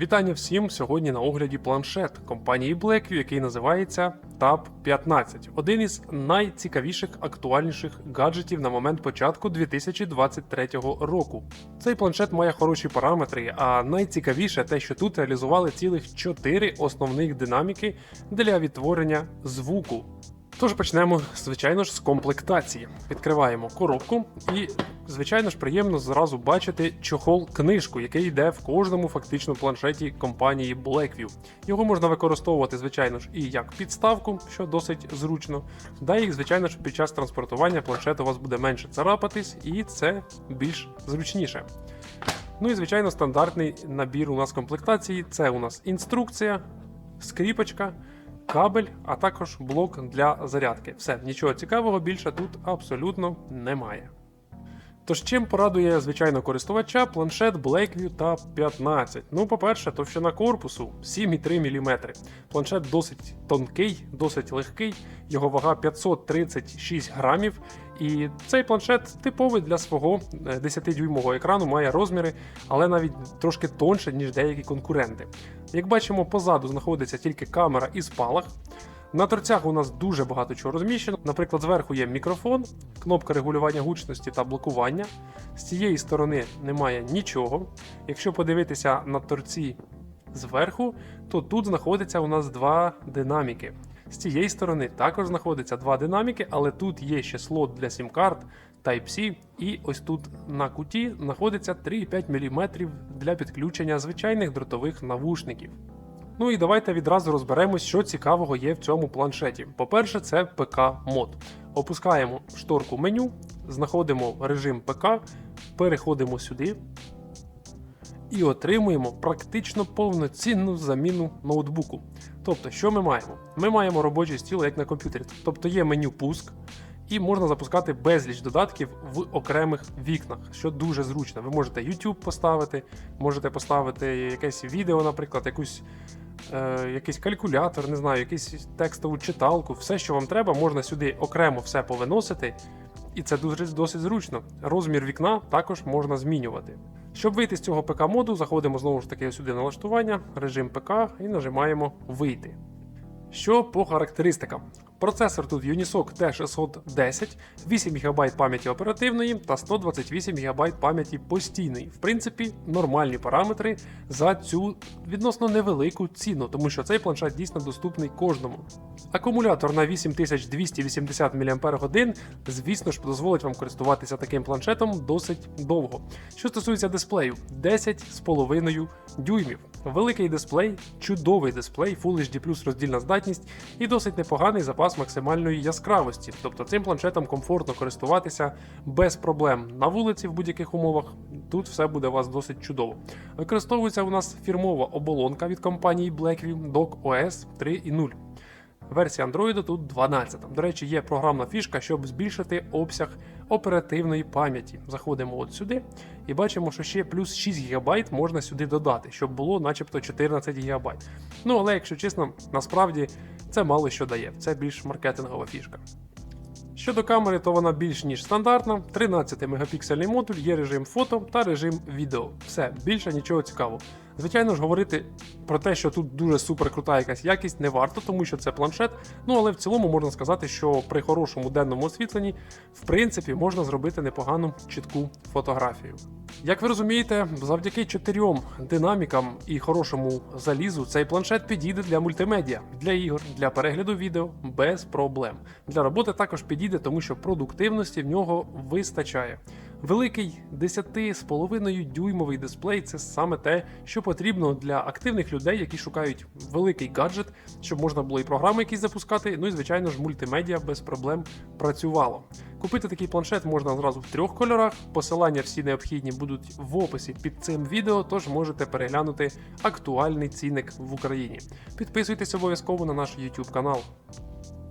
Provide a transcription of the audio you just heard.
Вітання всім! Сьогодні на огляді планшет компанії Blackview, який називається Tab 15. Один із найцікавіших актуальніших гаджетів на момент початку 2023 року. Цей планшет має хороші параметри, а найцікавіше те, що тут реалізували цілих 4 основних динаміки для відтворення звуку. Тож почнемо, звичайно ж, з комплектації. Відкриваємо коробку, і, звичайно ж, приємно зразу бачити чохол-книжку, який йде в кожному фактично планшеті компанії Blackview. Його можна використовувати, звичайно ж, і як підставку, що досить зручно. Да і, звичайно ж, під час транспортування планшет у вас буде менше царапатись, і це більш зручніше. Ну і звичайно, стандартний набір у нас комплектації це у нас інструкція, скріпочка кабель, а також блок для зарядки. Все, нічого цікавого більше тут абсолютно немає. Тож чим порадує звичайно користувача планшет Blackview та 15? Ну, по-перше, товщина корпусу 7,3 мм. Планшет досить тонкий, досить легкий, його вага 536 грамів. І цей планшет типовий для свого 10-дюймового екрану, має розміри, але навіть трошки тонше, ніж деякі конкуренти. Як бачимо, позаду знаходиться тільки камера і спалах. На торцях у нас дуже багато чого розміщено. Наприклад, зверху є мікрофон, кнопка регулювання гучності та блокування. З цієї сторони немає нічого. Якщо подивитися на торці зверху, то тут знаходиться у нас два динаміки. З цієї сторони також знаходиться два динаміки, але тут є ще слот для сім-карт Type-C, і ось тут на куті знаходиться 3,5 мм для підключення звичайних дротових навушників. Ну і давайте відразу розберемось, що цікавого є в цьому планшеті. По-перше, це ПК-мод. Опускаємо шторку меню, знаходимо режим ПК, переходимо сюди і отримуємо практично повноцінну заміну ноутбуку. Тобто, що ми маємо? Ми маємо робочий стіл як на комп'ютері, тобто є меню пуск. І можна запускати безліч додатків в окремих вікнах, що дуже зручно. Ви можете YouTube поставити, можете поставити якесь відео, наприклад, якусь, е, якийсь калькулятор, не знаю, якусь текстову читалку, все, що вам треба, можна сюди окремо все повиносити, і це дуже досить зручно. Розмір вікна також можна змінювати. Щоб вийти з цього ПК-моду, заходимо знову ж таки сюди налаштування, режим ПК і нажимаємо Вийти. Що по характеристикам? Процесор тут Unisoc T610, 8 ГБ пам'яті оперативної та 128 ГБ пам'яті постійної. В принципі, нормальні параметри за цю відносно невелику ціну, тому що цей планшет дійсно доступний кожному. Акумулятор на 8280 мАч, звісно ж, дозволить вам користуватися таким планшетом досить довго. Що стосується дисплею, 10,5 дюймів. Великий дисплей, чудовий дисплей, Full HD роздільна здатність і досить непоганий запас максимальної яскравості. Тобто цим планшетом комфортно користуватися без проблем на вулиці в будь-яких умовах. Тут все буде у вас досить чудово. Використовується у нас фірмова оболонка від компанії Blackview Dock OS 3.0. Версія Android тут 12. До речі, є програмна фішка, щоб збільшити обсяг оперативної пам'яті. Заходимо от сюди і бачимо, що ще плюс 6 ГБ можна сюди додати, щоб було начебто 14 ГБ. Ну але, якщо чесно, насправді це мало що дає, це більш маркетингова фішка. Щодо камери, то вона більш ніж стандартна. 13 мегапіксельний модуль, є режим фото та режим відео. Все, більше нічого цікавого. Звичайно ж, говорити про те, що тут дуже супер крута якась якість, не варто, тому що це планшет. Ну але в цілому можна сказати, що при хорошому денному освітленні, в принципі, можна зробити непогану чітку фотографію. Як ви розумієте, завдяки чотирьом динамікам і хорошому залізу цей планшет підійде для мультимедіа, для ігор, для перегляду відео без проблем. Для роботи також підійде, тому що продуктивності в нього вистачає. Великий 10,5 дюймовий дисплей це саме те, що потрібно для активних людей, які шукають великий гаджет, щоб можна було і програми якісь запускати. Ну і звичайно ж, мультимедіа без проблем працювало. Купити такий планшет можна одразу в трьох кольорах. Посилання всі необхідні будуть в описі під цим відео, тож можете переглянути актуальний цінник в Україні. Підписуйтесь обов'язково на наш YouTube канал.